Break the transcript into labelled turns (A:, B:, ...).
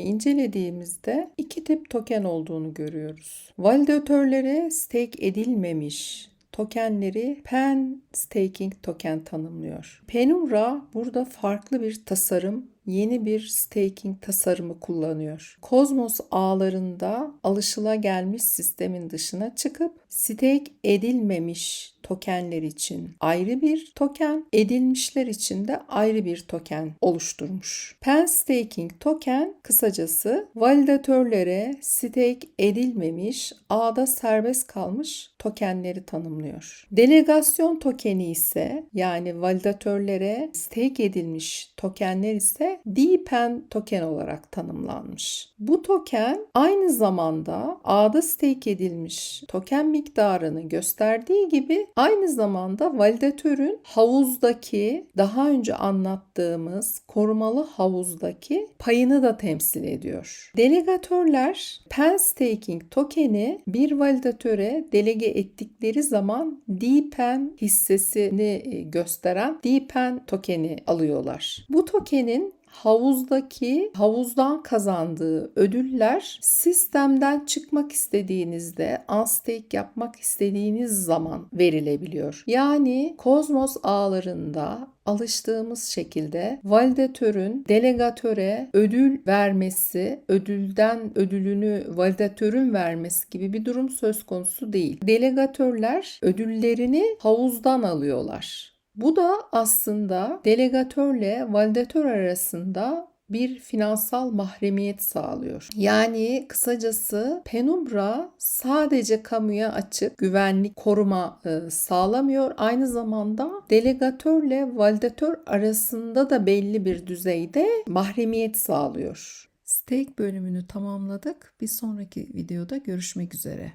A: incelediğimizde iki tip token olduğunu görüyoruz. Validatörlere stake edilmemiş tokenleri pen staking token tanımlıyor. Penumbra burada farklı bir tasarım yeni bir staking tasarımı kullanıyor. Kozmos ağlarında alışılagelmiş sistemin dışına çıkıp stake edilmemiş tokenler için ayrı bir token, edilmişler için de ayrı bir token oluşturmuş. Pen staking token kısacası validatörlere stake edilmemiş, ağda serbest kalmış tokenleri tanımlıyor. Delegasyon tokeni ise yani validatörlere stake edilmiş tokenler ise DPEN token olarak tanımlanmış. Bu token aynı zamanda ağda stake edilmiş token miktarını gösterdiği gibi aynı zamanda validatörün havuzdaki daha önce anlattığımız korumalı havuzdaki payını da temsil ediyor. Delegatörler pen staking tokeni bir validatöre delege ettikleri zaman DPEN hissesini e, gösteren DPEN tokeni alıyorlar. Bu tokenin havuzdaki havuzdan kazandığı ödüller sistemden çıkmak istediğinizde unstake yapmak istediğiniz zaman verilebiliyor. Yani kozmos ağlarında alıştığımız şekilde validatörün delegatöre ödül vermesi, ödülden ödülünü validatörün vermesi gibi bir durum söz konusu değil. Delegatörler ödüllerini havuzdan alıyorlar. Bu da aslında delegatörle validatör arasında bir finansal mahremiyet sağlıyor. Yani kısacası Penumbra sadece kamuya açık güvenlik koruma e, sağlamıyor. Aynı zamanda delegatörle validatör arasında da belli bir düzeyde mahremiyet sağlıyor. Stake bölümünü tamamladık. Bir sonraki videoda görüşmek üzere.